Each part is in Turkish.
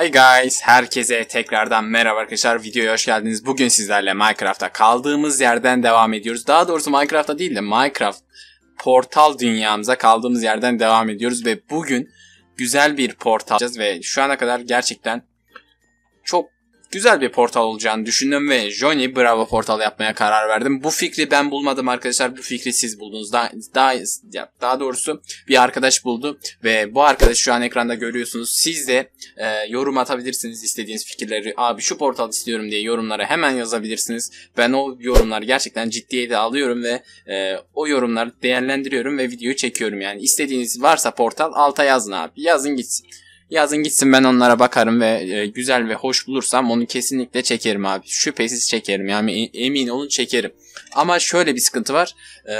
Hi guys, herkese tekrardan merhaba arkadaşlar. Videoya hoş geldiniz. Bugün sizlerle Minecraft'ta kaldığımız yerden devam ediyoruz. Daha doğrusu Minecraft'ta değil de Minecraft portal dünyamıza kaldığımız yerden devam ediyoruz ve bugün güzel bir portal yapacağız ve şu ana kadar gerçekten çok güzel bir portal olacağını düşündüm ve Johnny Bravo portal yapmaya karar verdim. Bu fikri ben bulmadım arkadaşlar. Bu fikri siz buldunuz. Daha, daha, daha doğrusu bir arkadaş buldu ve bu arkadaş şu an ekranda görüyorsunuz. Siz de e, yorum atabilirsiniz istediğiniz fikirleri. Abi şu portal istiyorum diye yorumlara hemen yazabilirsiniz. Ben o yorumları gerçekten ciddiye de alıyorum ve e, o yorumları değerlendiriyorum ve videoyu çekiyorum. Yani istediğiniz varsa portal alta yazın abi. Yazın gitsin. Yazın gitsin ben onlara bakarım ve e, güzel ve hoş bulursam onu kesinlikle çekerim abi. Şüphesiz çekerim yani e, emin olun çekerim. Ama şöyle bir sıkıntı var. E,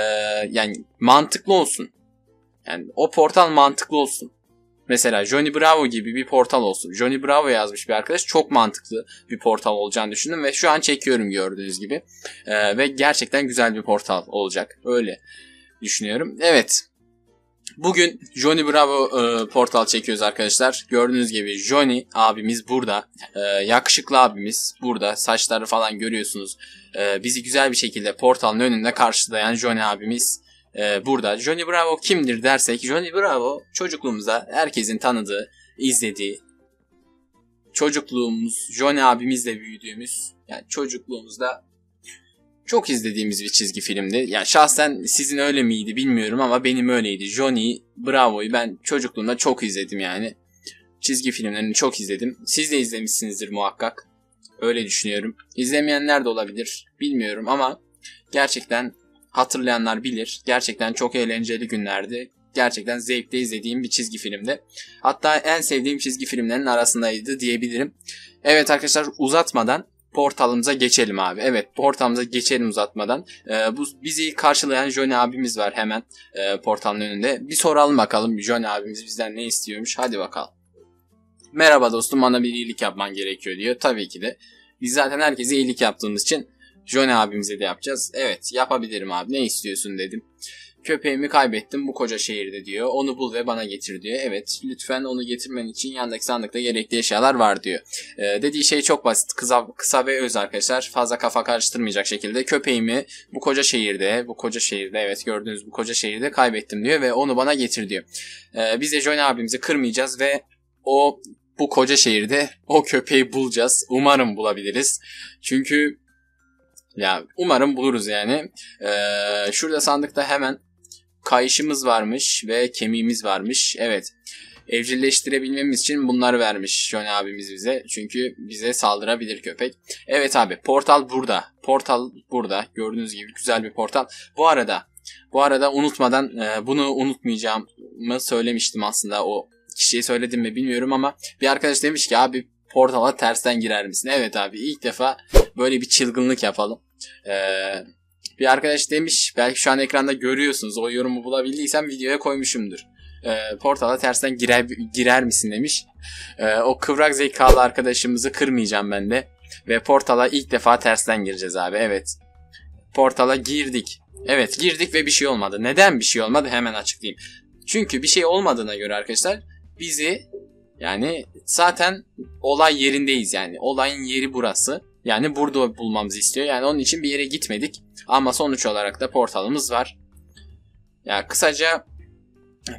yani mantıklı olsun. Yani o portal mantıklı olsun. Mesela Johnny Bravo gibi bir portal olsun. Johnny Bravo yazmış bir arkadaş. Çok mantıklı bir portal olacağını düşündüm ve şu an çekiyorum gördüğünüz gibi. Ee, ve gerçekten güzel bir portal olacak. Öyle düşünüyorum. Evet. Bugün Johnny Bravo e, portal çekiyoruz arkadaşlar. Gördüğünüz gibi Johnny abimiz burada. E, yakışıklı abimiz burada. Saçları falan görüyorsunuz. E, bizi güzel bir şekilde portalın önünde karşılayan Johnny abimiz e, burada. Johnny Bravo kimdir dersek Johnny Bravo çocukluğumuzda herkesin tanıdığı, izlediği, çocukluğumuz, Johnny abimizle büyüdüğümüz, yani çocukluğumuzda çok izlediğimiz bir çizgi filmdi. Yani şahsen sizin öyle miydi bilmiyorum ama benim öyleydi. Johnny Bravo'yu ben çocukluğumda çok izledim yani. Çizgi filmlerini çok izledim. Siz de izlemişsinizdir muhakkak. Öyle düşünüyorum. İzlemeyenler de olabilir. Bilmiyorum ama gerçekten hatırlayanlar bilir. Gerçekten çok eğlenceli günlerdi. Gerçekten zevkle izlediğim bir çizgi filmdi. Hatta en sevdiğim çizgi filmlerin arasındaydı diyebilirim. Evet arkadaşlar uzatmadan portalımıza geçelim abi. Evet portalımıza geçelim uzatmadan. Ee, bu bizi karşılayan Johnny abimiz var hemen e, portalın önünde. Bir soralım bakalım Johnny abimiz bizden ne istiyormuş. Hadi bakalım. Merhaba dostum bana bir iyilik yapman gerekiyor diyor. Tabii ki de. Biz zaten herkese iyilik yaptığımız için Johnny abimize de yapacağız. Evet yapabilirim abi ne istiyorsun dedim. Köpeğimi kaybettim bu koca şehirde diyor. Onu bul ve bana getir diyor. Evet lütfen onu getirmen için yandaki sandıkta gerekli eşyalar var diyor. Ee, dediği şey çok basit. Kısa, kısa ve öz arkadaşlar. Fazla kafa karıştırmayacak şekilde. Köpeğimi bu koca şehirde, bu koca şehirde evet gördüğünüz bu koca şehirde kaybettim diyor ve onu bana getir diyor. Ee, biz de Johnny abimizi kırmayacağız ve o bu koca şehirde o köpeği bulacağız. Umarım bulabiliriz. Çünkü ya umarım buluruz yani. Ee, şurada sandıkta hemen kayışımız varmış ve kemiğimiz varmış. Evet. Evcilleştirebilmemiz için bunları vermiş Johnny abimiz bize. Çünkü bize saldırabilir köpek. Evet abi portal burada. Portal burada. Gördüğünüz gibi güzel bir portal. Bu arada bu arada unutmadan e, bunu unutmayacağımı söylemiştim aslında o kişiye söyledim mi bilmiyorum ama bir arkadaş demiş ki abi portala tersten girer misin? Evet abi ilk defa böyle bir çılgınlık yapalım. Ee, bir arkadaş demiş belki şu an ekranda görüyorsunuz o yorumu bulabildiysem videoya koymuşumdur. Ee, portala tersten girer, girer misin demiş. Ee, o kıvrak zekalı arkadaşımızı kırmayacağım ben de. Ve portala ilk defa tersten gireceğiz abi evet. Portala girdik. Evet girdik ve bir şey olmadı. Neden bir şey olmadı hemen açıklayayım. Çünkü bir şey olmadığına göre arkadaşlar bizi yani zaten olay yerindeyiz yani. Olayın yeri burası. Yani burada bulmamızı istiyor. Yani onun için bir yere gitmedik. Ama sonuç olarak da portalımız var. Ya yani kısaca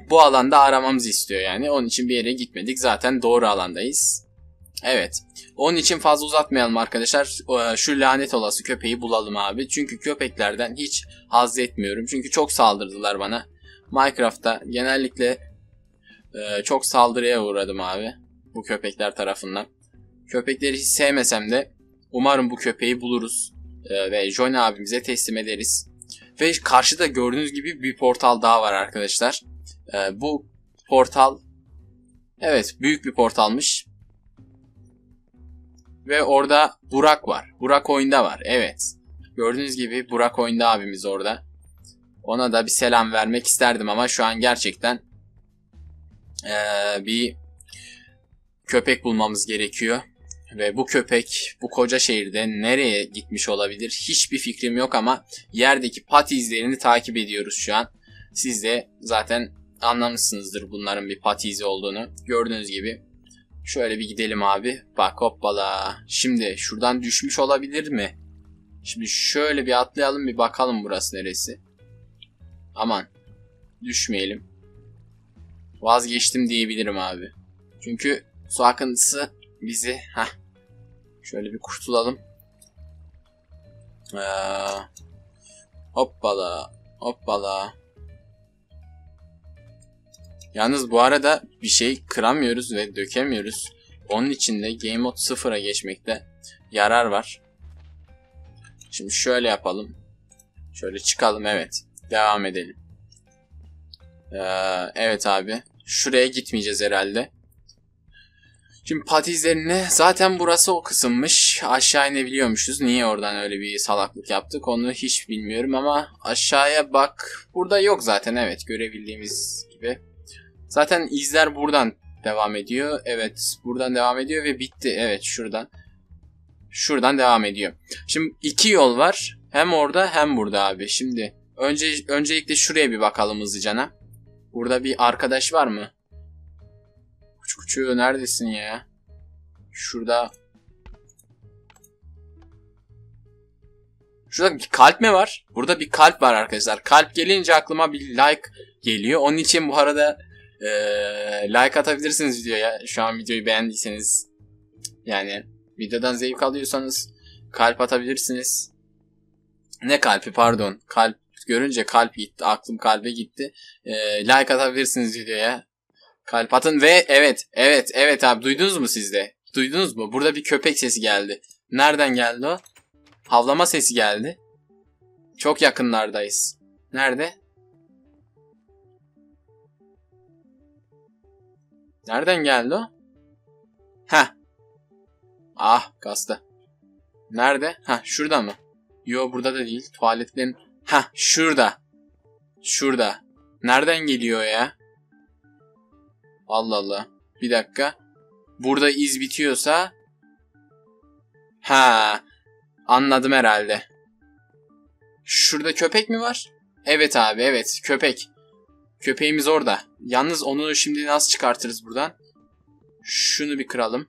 bu alanda aramamızı istiyor yani. Onun için bir yere gitmedik. Zaten doğru alandayız. Evet. Onun için fazla uzatmayalım arkadaşlar. Şu lanet olası köpeği bulalım abi. Çünkü köpeklerden hiç haz etmiyorum. Çünkü çok saldırdılar bana. Minecraft'ta genellikle e, çok saldırıya uğradım abi. Bu köpekler tarafından. Köpekleri hiç sevmesem de umarım bu köpeği buluruz. E, ve Johnny abimize teslim ederiz. Ve karşıda gördüğünüz gibi bir portal daha var arkadaşlar. E, bu portal evet büyük bir portalmış. Ve orada Burak var. Burak oyunda var. Evet. Gördüğünüz gibi Burak oyunda abimiz orada. Ona da bir selam vermek isterdim ama şu an gerçekten ee, bir köpek bulmamız gerekiyor. Ve bu köpek bu koca şehirde nereye gitmiş olabilir hiçbir fikrim yok ama yerdeki pat izlerini takip ediyoruz şu an. Siz de zaten anlamışsınızdır bunların bir pat izi olduğunu. Gördüğünüz gibi Şöyle bir gidelim abi. Bak hoppala. Şimdi şuradan düşmüş olabilir mi? Şimdi şöyle bir atlayalım bir bakalım burası neresi. Aman. Düşmeyelim. Vazgeçtim diyebilirim abi. Çünkü su akıntısı bizi... Heh. Şöyle bir kurtulalım. Ee, hoppala. Hoppala. Yalnız bu arada bir şey kıramıyoruz ve dökemiyoruz. Onun için de Game Mode 0'a geçmekte yarar var. Şimdi şöyle yapalım. Şöyle çıkalım evet. Devam edelim. Ee, evet abi. Şuraya gitmeyeceğiz herhalde. Şimdi patizlerine zaten burası o kısımmış. Aşağı inebiliyormuşuz. Niye oradan öyle bir salaklık yaptık onu hiç bilmiyorum ama aşağıya bak. Burada yok zaten evet görebildiğimiz gibi. Zaten izler buradan devam ediyor. Evet buradan devam ediyor ve bitti. Evet şuradan. Şuradan devam ediyor. Şimdi iki yol var. Hem orada hem burada abi. Şimdi önce öncelikle şuraya bir bakalım hızlıcana. Burada bir arkadaş var mı? Kuçu neredesin ya? Şurada Şurada bir kalp mi var? Burada bir kalp var arkadaşlar. Kalp gelince aklıma bir like geliyor. Onun için bu arada e, like atabilirsiniz videoya. Şu an videoyu beğendiyseniz yani videodan zevk alıyorsanız kalp atabilirsiniz. Ne kalpi pardon. Kalp görünce kalp gitti. Aklım kalbe gitti. E, like atabilirsiniz videoya. Kalp atın ve evet evet evet abi duydunuz mu siz de? Duydunuz mu? Burada bir köpek sesi geldi. Nereden geldi o? Havlama sesi geldi. Çok yakınlardayız. Nerede? Nereden geldi o? Heh. Ah kastı. Nerede? Ha şurada mı? Yo burada da değil. Tuvaletlerin... Ha şurada. Şurada. Nereden geliyor ya? Allah Allah. Bir dakika. Burada iz bitiyorsa... Ha, anladım herhalde. Şurada köpek mi var? Evet abi evet köpek. Köpeğimiz orada. Yalnız onu şimdi nasıl çıkartırız buradan? Şunu bir kıralım.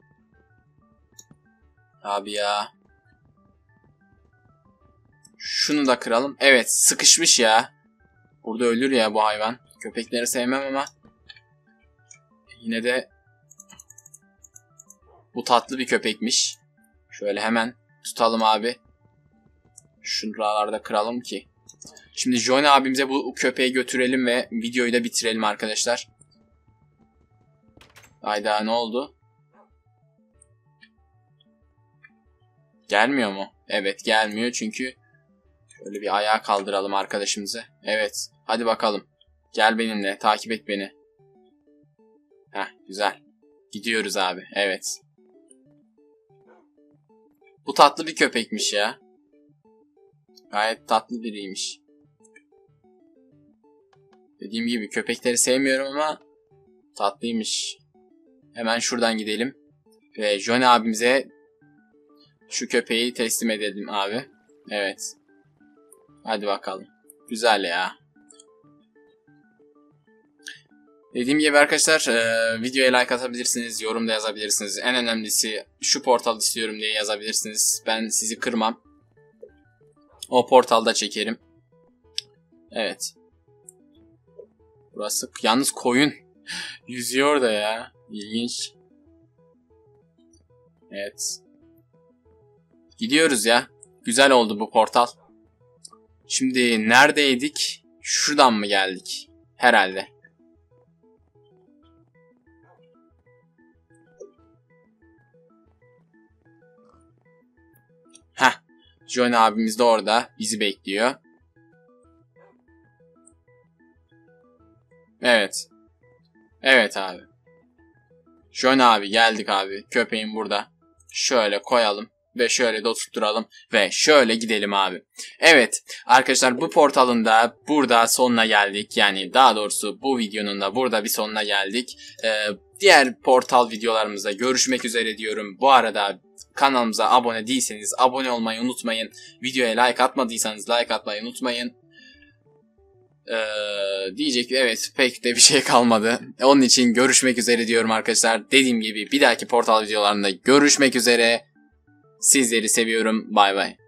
Abi ya. Şunu da kıralım. Evet sıkışmış ya. Burada ölür ya bu hayvan. Köpekleri sevmem ama. Yine de bu tatlı bir köpekmiş. Şöyle hemen tutalım abi. Şuralarda kıralım ki. Şimdi Johnny abimize bu köpeği götürelim ve videoyu da bitirelim arkadaşlar. Hayda ne oldu? Gelmiyor mu? Evet gelmiyor çünkü şöyle bir ayağa kaldıralım arkadaşımızı. Evet hadi bakalım. Gel benimle takip et beni. Heh güzel. Gidiyoruz abi evet. Bu tatlı bir köpekmiş ya. Gayet tatlı biriymiş. Dediğim gibi köpekleri sevmiyorum ama tatlıymış. Hemen şuradan gidelim. Ve Johnny abimize şu köpeği teslim edelim abi. Evet. Hadi bakalım. Güzel ya. Dediğim gibi arkadaşlar e, videoya like atabilirsiniz, yorum da yazabilirsiniz. En önemlisi şu portal istiyorum diye yazabilirsiniz. Ben sizi kırmam. O portalda çekerim. Evet. Burası yalnız koyun. Yüzüyor da ya. İlginç. Evet. Gidiyoruz ya. Güzel oldu bu portal. Şimdi neredeydik? Şuradan mı geldik? Herhalde. John abimiz de orada. Bizi bekliyor. Evet. Evet abi. John abi geldik abi. Köpeğin burada. Şöyle koyalım ve şöyle de oturtturalım ve şöyle gidelim abi. Evet arkadaşlar bu portalın da burada sonuna geldik. Yani daha doğrusu bu videonun da burada bir sonuna geldik. Ee, diğer portal videolarımızda görüşmek üzere diyorum. Bu arada kanalımıza abone değilseniz abone olmayı unutmayın. Videoya like atmadıysanız like atmayı unutmayın. Ee, diyecek evet pek de bir şey kalmadı. Onun için görüşmek üzere diyorum arkadaşlar. Dediğim gibi bir dahaki portal videolarında görüşmek üzere. Sizleri seviyorum. Bay bay.